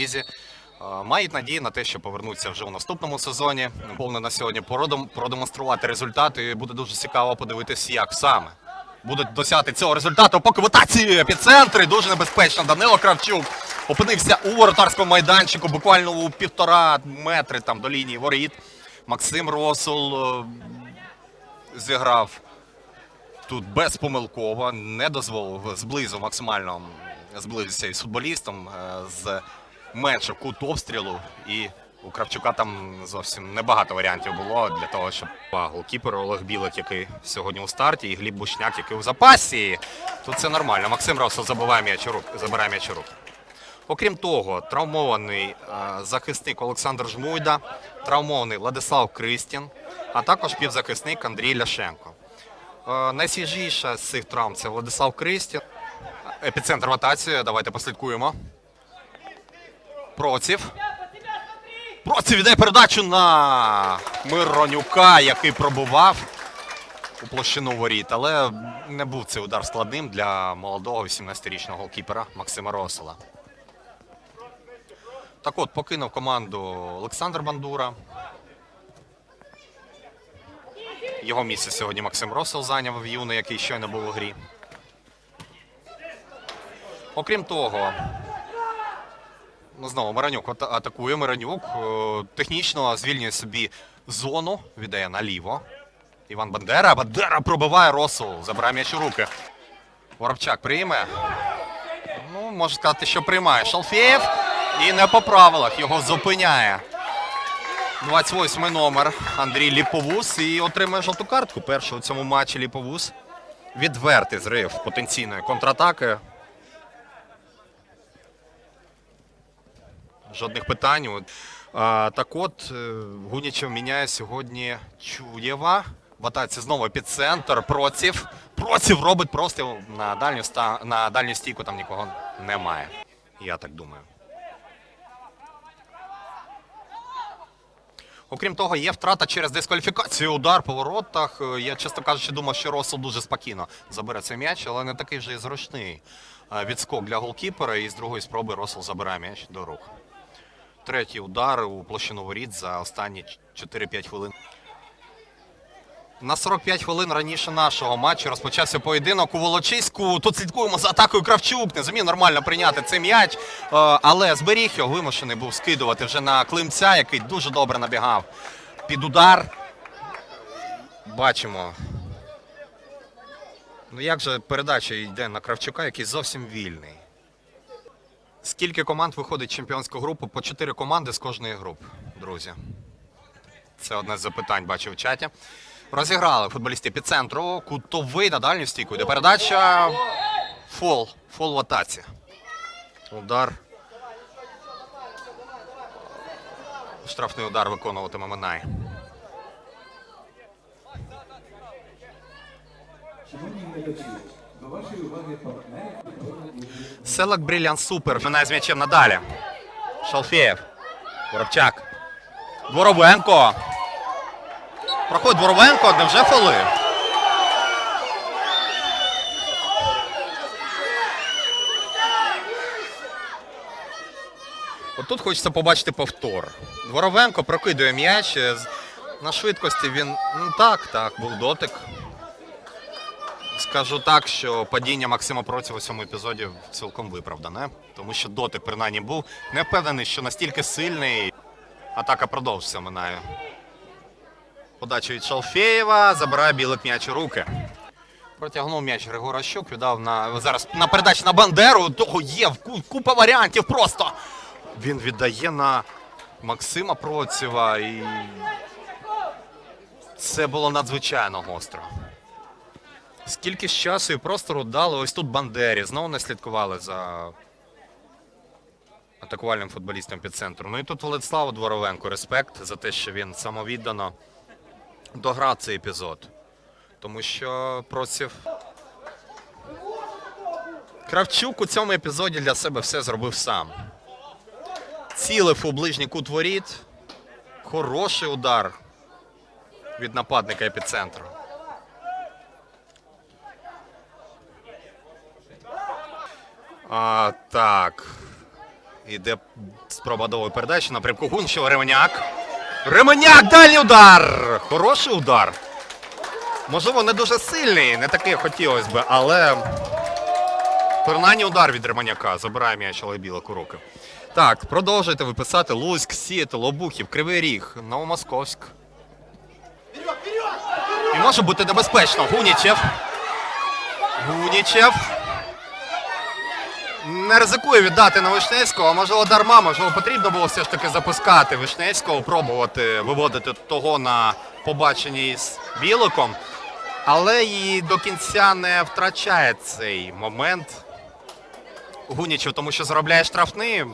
лізі. Е, Мають надії на те, що повернуться вже у наступному сезоні. Повне на сьогодні продемонструвати результати. І буде дуже цікаво подивитися, як саме будуть досягти цього результату. Поки в атаці епіцентри дуже небезпечно. Данило Кравчук опинився у воротарському майданчику, буквально у півтора метри там до лінії воріт. Максим Росул е, зіграв тут безпомилково, не дозволив зблизу максимально зблизитися із футболістом е, з менше кут обстрілу. І у Кравчука там зовсім небагато варіантів було для того, щоб голкіпер Олег Білик, який сьогодні у старті, і Гліб Бушняк, який у запасі. Тут це нормально. Максим Росов забиває м'яч рук, забирає м'яч у руки. Окрім того, травмований е, захисник Олександр Жмуйда, травмований Владислав Кристін, а також півзахисник Андрій Ляшенко. Е, найсвіжіша з цих травм це Владислав Кристін. Епіцентр ротації. Давайте послідкуємо. Проців. Проців іде передачу на Миронюка, який пробував у площину воріт, але не був цей удар складним для молодого 18-річного голкіпера Максима Росола. Так от, покинув команду Олександр Бандура. Його місце сьогодні Максим Росел зайняв в юний, який щойно був у грі. Окрім того, ну знову Миранюк ата- атакує. Миранюк е, технічно звільнює собі зону, віддає наліво. Іван Бандера. Бандера пробиває Росел, забирає м'яч у руки. Воробчак прийме. Ну, можна сказати, що приймає Шалфєєв. І не по правилах його зупиняє. 28 номер Андрій Ліповус і отримує жовту картку. Першу у цьому матчі Ліповус. Відвертий зрив потенційної контратаки. Жодних питань. Так от, е, Гунічев міняє сьогодні Чуєва. Атаці знову епіцентр. Проців. Проців робить просто на дальню, ста... на дальню стійку там нікого немає. Я так думаю. Окрім того, є втрата через дискваліфікацію. Удар по воротах. Е, Я, чесно кажучи, думав, що Росел дуже спокійно забере цей м'яч, але не такий вже і зручний е, відскок для голкіпера. І з другої спроби Росел забирає м'яч до рук. Третій удар у площину воріт за останні 4-5 хвилин. На 45 хвилин раніше нашого матчу розпочався поєдинок у Волочиську. Тут слідкуємо за атакою Кравчук. Не зумів нормально прийняти цей м'яч, е, але зберіг його вимушений був скидувати вже на Климця, який дуже добре набігав під удар. Бачимо. Ну як же передача йде на Кравчука, який зовсім вільний. Скільки команд виходить в чемпіонську групу? По 4 команди з кожної групи, друзі. Це одне з запитань, бачив в чаті. Розіграли футболісти епіцентру. Кутовий на дальню стійку. Йде передача. Фол. Фол в атаці. Удар. Штрафний удар виконуватиме Минай. Шановні вашої Селак Бріліан Супер. Минай з м'ячем надалі. Шалфєєв. Воробчак. Дворовенко. Проходить Дворовенко, невже фоли? От тут хочеться побачити повтор. Дворовенко прокидує м'яч. е, На швидкості він. Ну так, так, був дотик. Скажу так, що падіння Максима Процєва у цьому епізоді цілком виправдане, тому що дотик принаймні був не впевнений, що настільки сильний. Атака продовжиться минає. Подача від Шалфєєва, забирає білик м'яч у руки. Протягнув м'яч Григора Щук, віддав на зараз на передачу на Бандеру. Того є ку- купа варіантів просто. Він віддає на Максима Процєва і це було надзвичайно гостро. Скільки ж часу і простору дали ось тут Бандері. Знову не слідкували за атакувальним футболістом під центру. Ну і тут Владиславу Дворовенку респект за те, що він самовіддано дограв цей епізод. Тому що просив. Кравчук у цьому епізоді для себе все зробив сам. Цілив у ближній кут воріт. Хороший удар від нападника епіцентру. А, так. Іде спроба довгої передачі напрямку Гунчева, Ременяк. Ременяк, дальній удар! Хороший удар. Можливо, не дуже сильний, не такий хотілося би, але принаймні удар від Реманяка забирає м'яч Олег Білик у руки. Так, продовжуйте виписати Луцьк, Сіетл, Обухів, Кривий Ріг, Новомосковськ. І може бути небезпечно. Гунічев. Гунічев. Не ризикує віддати на Вишневського, а можливо дарма, можливо, потрібно було все ж таки запускати Вишневського, пробувати виводити того на побаченні з Біликом. Але і до кінця не втрачає цей момент. Гунічев, тому що заробляє штрафний.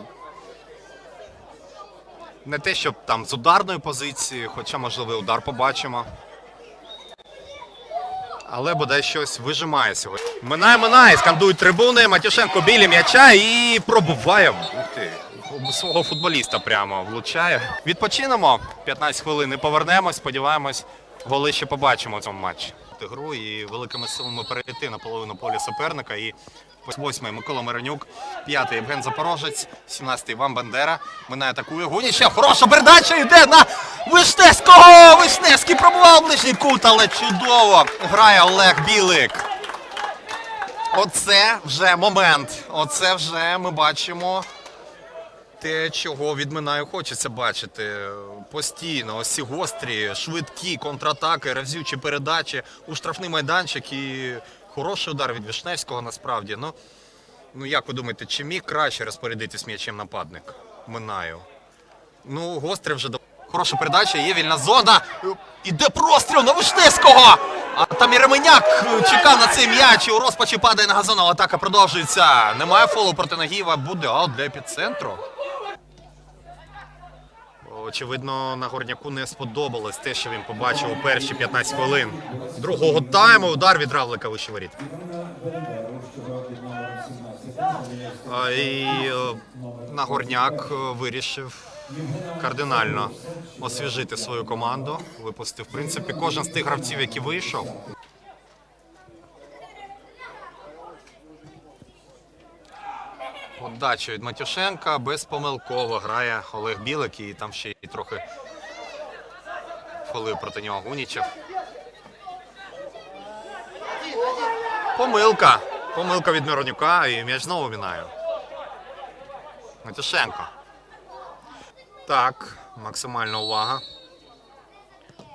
Не те, щоб там з ударної позиції, хоча, можливо, удар побачимо. Але бодай щось вижимає сьогодні. Минає, минає, скандують трибуни. Матюшенко біля м'яча і пробуває. Ух ти, свого футболіста прямо влучає. Відпочинемо. 15 хвилин і повернемось. Сподіваємось, голи ще побачимо в цьому матчі. Гру і великими силами перейти на половину поля суперника. І восьмий Микола Миронюк, п'ятий Євген Запорожець, 17-й Іван Бандера. Мене атакує Гунічев. Хороша передача йде на Вишневського! Вишневський пробував ближній кут, але чудово грає Олег Білик. Оце вже момент. Оце вже ми бачимо те, чого від Минаю хочеться бачити постійно. Ось ці гострі, швидкі контратаки, разючі передачі у штрафний майданчик і хороший удар від Вишневського насправді. Ну, ну як ви думаєте, чи міг краще розпорядитись м'ячем нападник? Минаю. Ну, гостре вже до. Хороша передача, є вільна зона. Іде простріл на Вишневського! А там і Ременяк чекав на цей м'яч і у розпачі падає на газон, але атака продовжується. Немає фолу проти Нагієва, буде аут для епіцентру. Очевидно, Нагорняку не сподобалось те, що він побачив у перші 15 хвилин. Другого тайму удар від Равлика вище воріт. І е, Нагорняк е, вирішив кардинально освіжити свою команду. Випустив, в принципі, кожен з тих гравців, який вийшов. Подача від Матюшенка безпомилково грає Олег Білик і там ще й трохи фолив проти нього Гунічев. Помилка. Помилка від Миронюка і м'яч знову мінає. Матюшенко. Так, максимальна увага.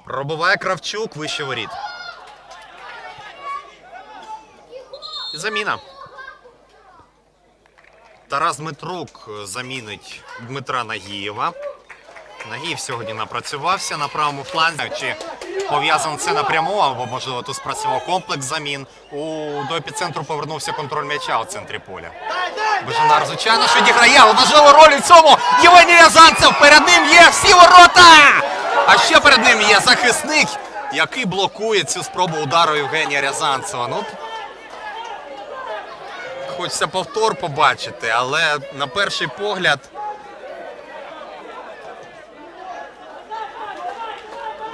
Пробиває Кравчук вище воріт. Заміна. Тарас Дмитрук замінить Дмитра Нагієва. Нагіїв сьогодні напрацювався на правому фланзі. Чи пов'язано це напряму, або можливо тут спрацював комплекс замін. У до епіцентру повернувся контроль м'яча у центрі поля. Бежанар, звичайно, що відіграє, але важливу роль у цьому Євгеній Рязанцев. Перед ним є всі ворота! А ще перед ним є захисник, який блокує цю спробу удару Євгенія Рязанцева. Ну, Хочеться повтор побачити, але на перший погляд.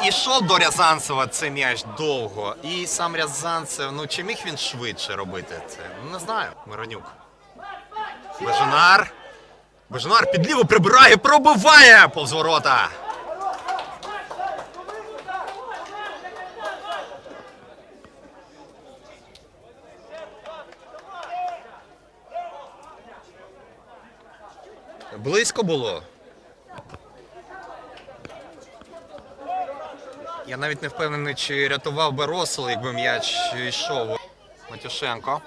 Ішов до Рязанцева цей м'яч довго. І сам Рязанцев, ну чи міг він швидше робити це? Ну не знаю. Миронюк. Бежанар. Бежанар під ліву прибирає, пробиває повз ворота. Близько було. Я навіть не впевнений, чи рятував би Росел, якби м'яч йшов. Матюшенко.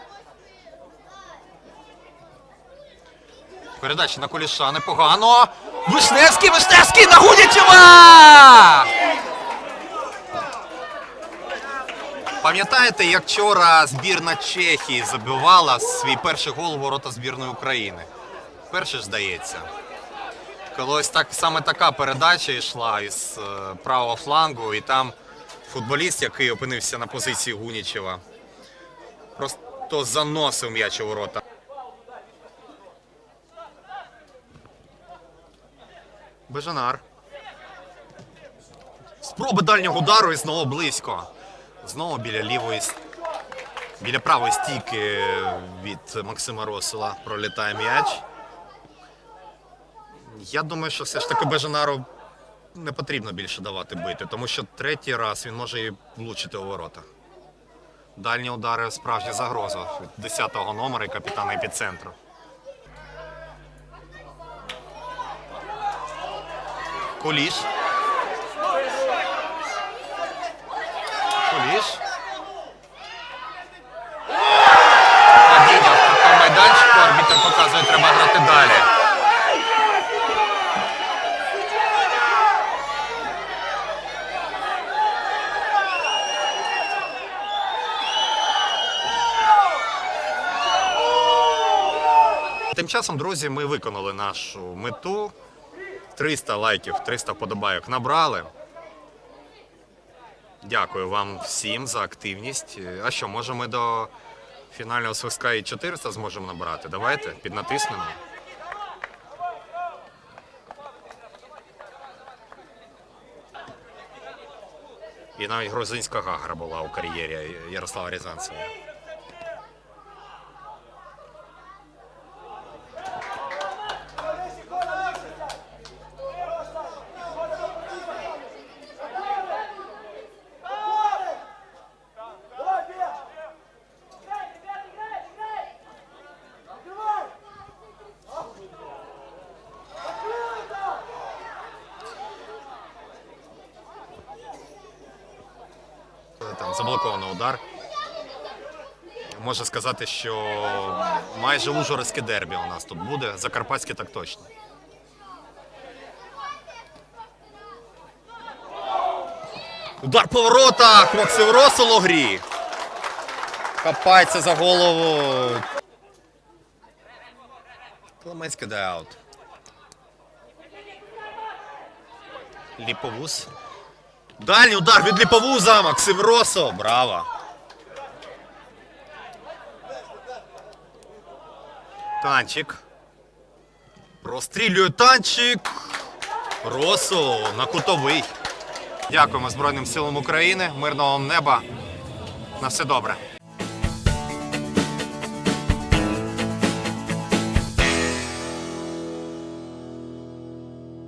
Передача на Куліша непогано. Вишневський, Вишневський на Гунячева! Пам'ятаєте, як вчора збірна Чехії забивала свій перший гол ворота збірної України? Перший ж здається. Коли ось так саме така передача йшла із е, правого флангу, і там футболіст, який опинився на позиції Гунічева, просто заносив м'яч у ворота. Бежанар. Спроба дальнього удару і знову близько. Знову біля лівої біля правої стійки від Максима Росила пролітає м'яч. Я думаю, що все ж таки Бежанару не потрібно більше давати бити, тому що третій раз він може і влучити у ворота. Дальні удари справжня загроза від 10-го номера і капітана епіцентру. Куліш. Куліш. Падіння майданчику, арбітр показує, треба грати далі. Часом, друзі, ми виконали нашу мету. 300 лайків, 300 вподобайок набрали. Дякую вам всім за активність. А що, може ми до фінального свистка і 400 зможемо набрати? Давайте піднатиснемо. І навіть грузинська гагра була у кар'єрі Ярослава Рязанцева. там заблоковано удар. Можна сказати, що майже ужгородське дербі у нас тут буде. Закарпатське так точно. Удар по воротах! Максим Росол у грі. Хапається за голову. Коломецький де аут. Ліповус. Дальній удар від Ліповуза, Максим Росо. Браво. Танчик. Прострілює танчик. Росо на кутовий. Дякуємо Збройним силам України. Мирного вам неба. На все добре.